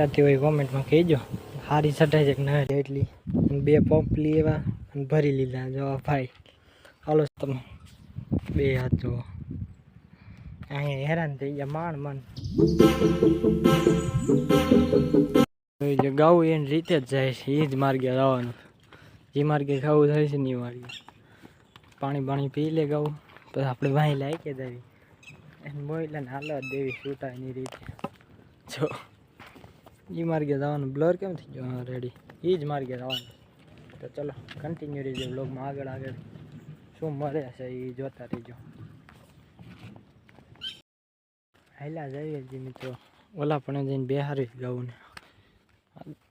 સટાતી હોય કોમેન્ટમાં કહેજો. સારી સટાઈ છે કે ના એટલી. બે પંપ લેવા અને ભરી લીધા. જો ભાઈ. હાલો તમે. બે હાથ જુઓ. અહીંયા હેરાન થઈ ગયા માણ મન જે ગાવું એની રીતે જ જાય છે. એ જ માર્ગે જવાનું. જે માર્ગે ખાવું થાય છે ને એ માર્ગે. પાણી પાણી પી લે ગાવું. પછી આપણે વાહી લાવી કે દેવી એને મોઈલાને હાલવા દેવી છૂટાય એની રીતે. જો. એ માર્ગે જવાનું. બ્લર કેમ થઈ ગયો? રેડી એ જ માર્ગે જવાનું. તો ચલો કન્ટિન્યુ રહીજો બ્લોગમાં આગળ આગળ. શું મળે છે એ જોતા રહીજો. હાલા જઈએ છીએ મિત્રો. ઓલા પણ જઈને બેહારી ગાવું ને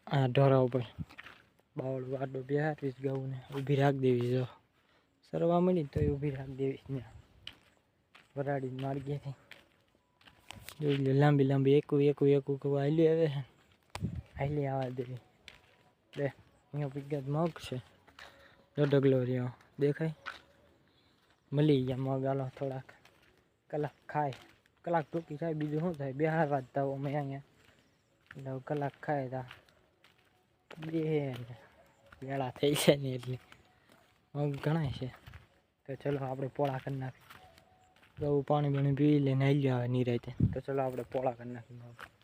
આ ઢોરા ઉપર. બાવળ વાડો બેહારી ગાવું ને ઊભી રાખી દેવી જો. સરવા મળી તો ઊભી રાખી દેવી ને. વરાડી માર્ગેથી જોઈ લો લાંબી લાંબી, એકું એકું એકું કવા હાલી આવે છે. હાલી આવવા દેવી બે અહીંયા પીગત મગ છે જો ડગલો રહ્યો દેખાય મળી ગયા મગ આલો થોડાક કલાક ખાય કલાક ટૂંકી થાય બીજું શું થાય બે હાર વાત થાવ અમે અહીંયા એટલે કલાક ખાય તા બે વેળા થઈ છે ને એટલે મગ ગણાય છે તો ચલો આપણે પોળા કરી નાખીએ ગવું પાણી પાણી પી લઈને આવી આવે નિરાયતે તો ચલો આપણે પોળા કરી નાખીએ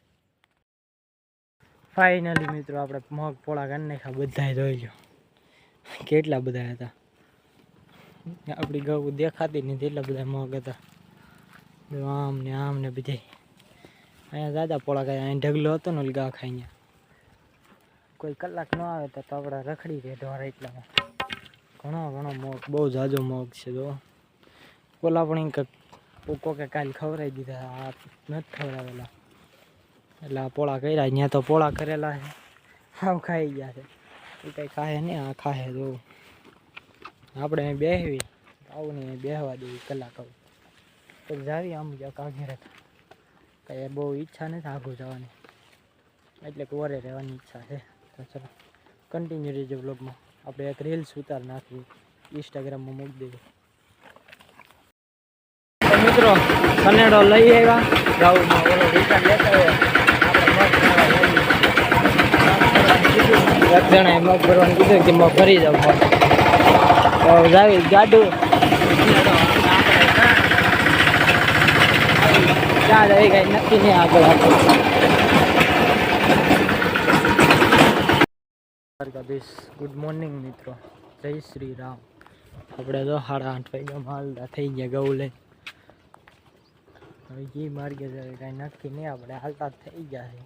ફાઇનલી મિત્રો, આપણે મગ, પોળા કરી નાખ્યા બધા જોઈ લો કેટલા બધા હતા? આપણી ગૌ દેખાતી નથી એટલા બધા મગ હતા. આમ ને આમ ને બધે અહીંયા દાદા પોળા ગયા અહીં ઢગલો હતો ને ગા ખાઈને કોઈ કલાક ન આવે તો આપણે રખડી રહે ઢોરા એટલા ઘણો ઘણો મગ, બહુ જાજો મગ છે, જો. ઓલા પણ કંઈક કોકે કાલ ખવડાવી દીધા, આ નથી ખવડાવેલા. એટલે આ પોળા કર્યા, અહીંયા તો પોળા કરેલા છે. આવ ખાઈ ગયા છે. એ કંઈ ખાય નહીં, આ ખાહે જો આપણે અહીં બેહવી, આવું ને બેહવા દેવી કલાક આવું. તો જાવી આમ જાવ કાઘેરે કંઈ બહુ ઈચ્છા નથી આગું જવાની. એટલે કોરે રહેવાની ઈચ્છા છે. તો ચલો કન્ટિન્યુ રહેજો બ્લોગમાં આપણે એક રીલ્સ ઉતાર નાખવી ઇન્સ્ટાગ્રામમાં મૂકી દેવી મિત્રો કનેડો લઈ આવ્યા. ગાઉમાં વિચાર લેતા હોય જણાએ મગ ભરવાનું કીધું કે મગ જાવ તો જાવી ગાડું. ક્યાં રહી ગઈ નક્કી આગળ ગુડ મોર્નિંગ મિત્રો. જય શ્રી રામ. આપણે તો સાડા આઠ વાગ્યા માલદા થઈ ગયા ગૌ લઈ હવે જે માર્ગે જાય કાંઈ નક્કી નહીં આપણે હાલતા થઈ ગયા છે.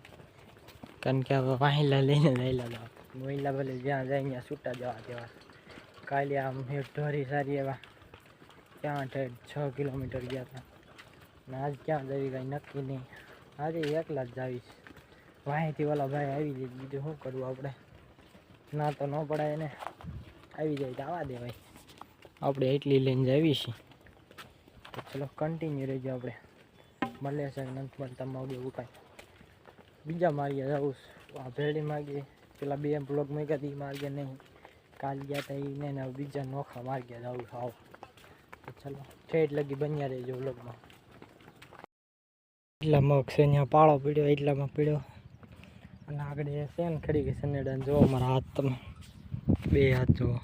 કારણ કે હવે વાહિલા લઈને જઈલા હતા મહિલા ભલે જ્યાં જાય ત્યાં છૂટા જવા દેવા. કાલે આમ ઢોરી સારી એવા ક્યાં ઠેઠ છ કિલોમીટર ગયા હતા ને આજ ક્યાં જવી કાંઈ નક્કી નહીં. આજે એકલા જ જાવીશ. વાહીથી ઓલા ભાઈ આવી જાય બીજું શું કરવું આપણે? ના તો ન પડાય ને. આવી જાય તો આવવા દેવાય. આપણે એટલી લઈને જાવી છીએ ચલો કન્ટિન્યુ રહેજો આપણે. મળે છે કે નથી મળતા માગે એવું કાંઈ બીજા માર્ગે જવું આ ભેળી માર્ગે પેલા બે બ્લોક મૂક્યા હતી માર્ગે નહીં. કાલ ગયા હતા એને ને બીજા નોખા માર્ગે જવું આવો. ચલો ઠેઠ લગી બન્યા રહેજો બ્લોગમાં એટલા મગ છે અહીંયા પાળો પીડ્યો એટલામાં પીડ્યો. અને આગળ સેન ખડી ગઈ સનેડા જોવો મારા હાથ તમે બે હાથ જોવો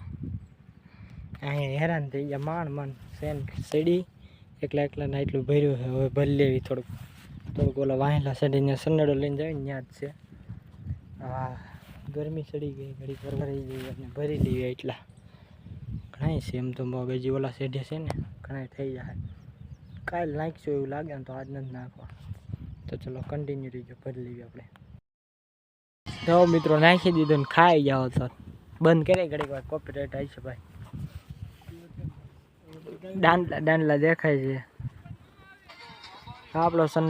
અહીંયા હેરાન થઈ ગયા, માંડ માંડ સેન સડી. એકલા એકલા ના એટલું ભર્યું છે, હવે ભરી લેવી થોડુંક. થોડુંક ઓલા વાહેલા સડીને સનેડો લઈને જાય ત્યાં જ છે. હા ગરમી ચડી ગઈ ઘડી ભરી ગઈ અને ભરી લેવી એટલા. ઘણા છે એમ તો મગ ઓલા સેઢે છે ને ઘણા થઈ જાય. કાલ નાખશું એવું લાગે ને તો આજ નથી નાખવા. તો ચલો કન્ટિન્યુ રહીજો, ભરી લેવી આપણે. તો મિત્રો, નાખી દીધું ને ખાઈ જાઓ તો. બંધ કરે ઘડીક વાર કોપીરાઇટ આવી છે ભાઈ. દાંડલા દાંડલા દેખાય છે. આપણો સન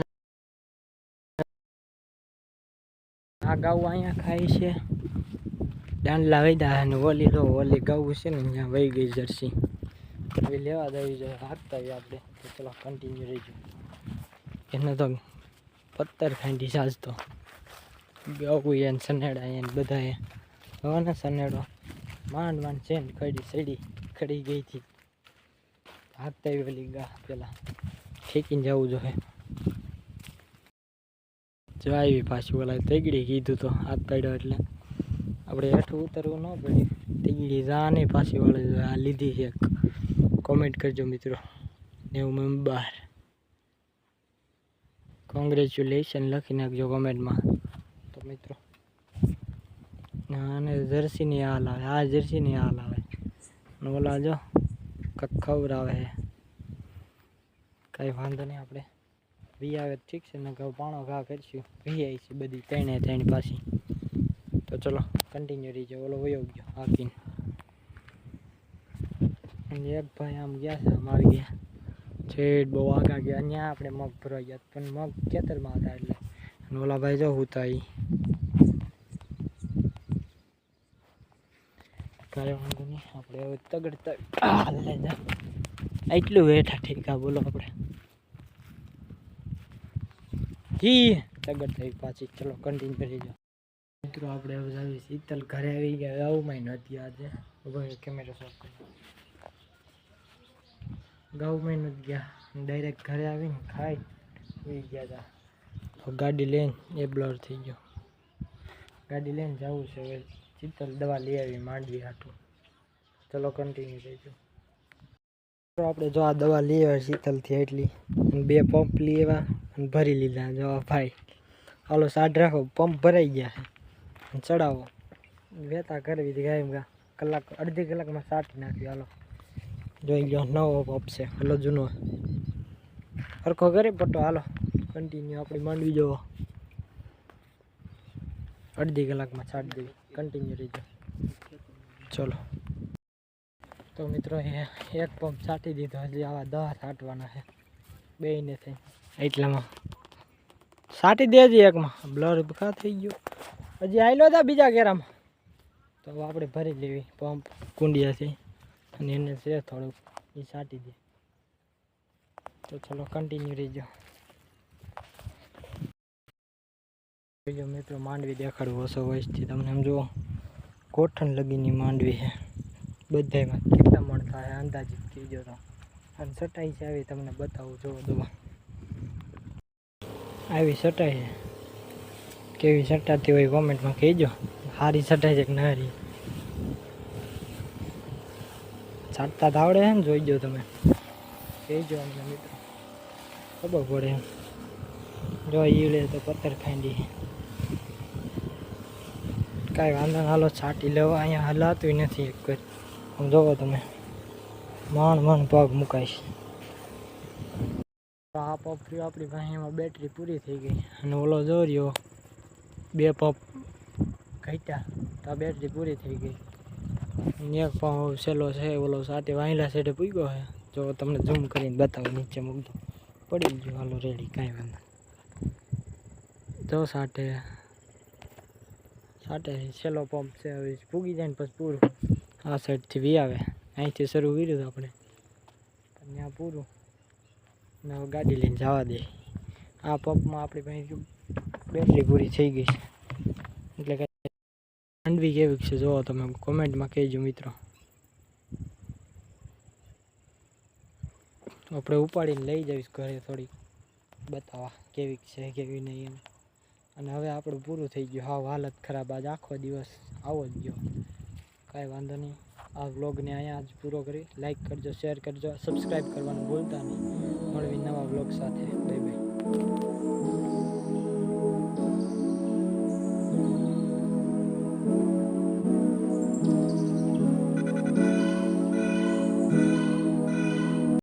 આ ગાઉ અહીંયા ખાય છે. દાંડલા વૈદા અને ઓલી તો ઓલી ગાઉ છે ને અહીંયા વહી ગઈ જર્સી. હવે લેવા દેવી જોઈએ હાંકતા હોય આપણે. તો ચલો કન્ટિન્યુ રહીજો. એને તો પથ્થર ખાંડી સાજતો ગાવું એને સનેડા એને બધાએ. હવે ને સનેડો. માંડ માંડ છે ને ખડી, સડી, ખડી ગઈ હતી. હાથતા પેલી ગા, પેલા ફેંકીને જવું જોઈએ. જો આવી પાછી ઓલા તેગડી કીધું તો હાથ પાડ્યો એટલે. આપણે હેઠું ઉતરવું ન પડે. તેગડી જાને પાછી વળે આ લીધી છે કોમેન્ટ કરજો મિત્રો. નેવું બહાર કોંગ્રેચ્યુલેશન લખી નાખજો કોમેન્ટમાં તો મિત્રો અને જર્સીની હાલ આવે, આ જર્સીની હાલ આવે. ઓલા જો ખવડાવે છે કાંઈ વાંધો નહીં આપણે. વી આવે ઠીક છે ને ઘઉં પાણો ઘા કરીશું. વી આવી છે બધી, ત્રણે ત્રણ પાછી. તો ચલો કન્ટિન્યુ રહીજો ઓલો વયો ગયો, હાકીને. એક ભાઈ આમ ગયા છે અમારે ગયા. છેડ બહુ આગા ગયા. અહીંયા આપણે મગ ભરાઈ ગયા પણ મગ ખેતરમાં હતા એટલે. ઓલા ભાઈ જો હું એ કાંઈ વાંધો નહીં. આપણે હવે તગડતા લઈ જા એટલું વેઠા ઠીકા, બોલો આપણે. જી થઈ પાછી. ચલો કન્ટિન્યુ કરી જાઓ મિત્રો, આપણે હવે જાવી શીતલ ઘરે આવી ગયા. ગાઉમાં નથી આજે ઊભો કેમેરો શોટ કરી ગાઉ મહિનો જ ગયા. ડાયરેક્ટ ઘરે આવીને ખાઈ ઉઈ ગયા હતા ગાડી લઈને એ બ્લર થઈ ગયો. ગાડી લઈને જવું છે હવે. શીતલ દવા લઈ આવી માંડવી હાટું. ચલો કન્ટિન્યુ રહેજો આપણે જો આ દવા લઈ આવ્યા શીતલથી એટલી. બે પંપ લઈ આવ્યા અને ભરી લીધા. જો ભાઈ, હાલો સાઢ રાખો. પંપ ભરાઈ ગયા છે. ચડાવો. વેતા કરવી હતી ગાય ગા. કલાક, અડધી કલાકમાં સાટી નાખ્યું. હાલો. જોઈ લો નવો પંપ છે. હાલો, જૂનો. સરખો કરે પટ્ટો. હાલો કન્ટિન્યુ આપણે માંડવી જવો. અડધી કલાકમાં છાંટી દેવી કન્ટિન્યુ રહીજો ચલો. તો મિત્રો એક પંપ છાંટી દીધો. હજી આવા દવા છાંટવાના છે. બેયને થઈ એટલામાં. છાંટી દેજે એકમાં. બ્લર ભા થઈ ગયો. હજી આવેલો હતા બીજા કેરામાં તો આપણે ભરી લેવી પંપ. કુંડિયાથી અને એને છે થોડુંક. એ છાંટી દે. તો ચલો કન્ટિન્યુ રહીજો જો મિત્રો માંડવી દેખાડું ઓછો વયસથી તમને એમ જુઓ ગોઠણ લગીની માંડવી છે. બધામાં કેટલા મણ થાય, અંદાજિત કહેજો તો. અને સટાઈ છે આવી તમને બતાવું જો દવા આવી સટાઈ છે. કેવી સટાતી હોય કોમેન્ટમાં કહેજો. સારી સટાઈ છે કે ના હારી? છાંટતા તો આવડે છે ને જોઈજો તમે. કહેજો અમને મિત્રો. ખબર પડે એમ. જો ઈવડે તો પથ્થર ખાંડી. કાંઈ વાંધો હાલો, છાટી લેવા. અહીંયા હલાતું નથી એક જ આમ જોવો તમે. માંડ માણ પગ મુકાઈશ. આ પંપ રહ્યો આપણી પાસે. એમાં બેટરી પૂરી થઈ ગઈ. અને ઓલો જો રહ્યો. બે પંપ ઘટ્યા. તો આ બેટરી પૂરી થઈ ગઈ. એક પંપ સેલો છે, ઓલો સાથે વાંયલા સાઈડે પૂગ્યો છે. જો તમને ઝૂમ કરીને બતાવો, નીચે મૂકજો. પડી ગયો. હાલો રેડી કાંઈ વાંધો. જો સાથે સાથે છેલ્લો પંપ છે, હવે પૂગી જાય ને પછી પૂરું. આ સાઈડથી વી આવે. અહીંથી શરૂ કર્યું આપણે. ત્યાં પૂરું. ને હવે ગાડી લઈને જવા દે. આ પંપમાં આપણી પાસે બેટરી પૂરી થઈ ગઈ છે. એટલે કે માંડવી કેવી છે જોવો તમે કોમેન્ટમાં કહેજો મિત્રો. આપણે ઉપાડીને લઈ જઈશ ઘરે થોડીક. બતાવવા કેવી છે, કેવી નહીં એમ. અને હવે આપણું પૂરું થઈ ગયું. હાવ હાલત ખરાબ. આજ આખો દિવસ આવો જ ગયો. કાંઈ વાંધો નહીં. આ વ્લોગને અહીંયા જ પૂરો કરી. લાઈક કરજો શેર કરજો. સબસ્ક્રાઈબ કરવાનું ભૂલતા નહીં. મળવી નવા વ્લોગ સાથે. Bye bye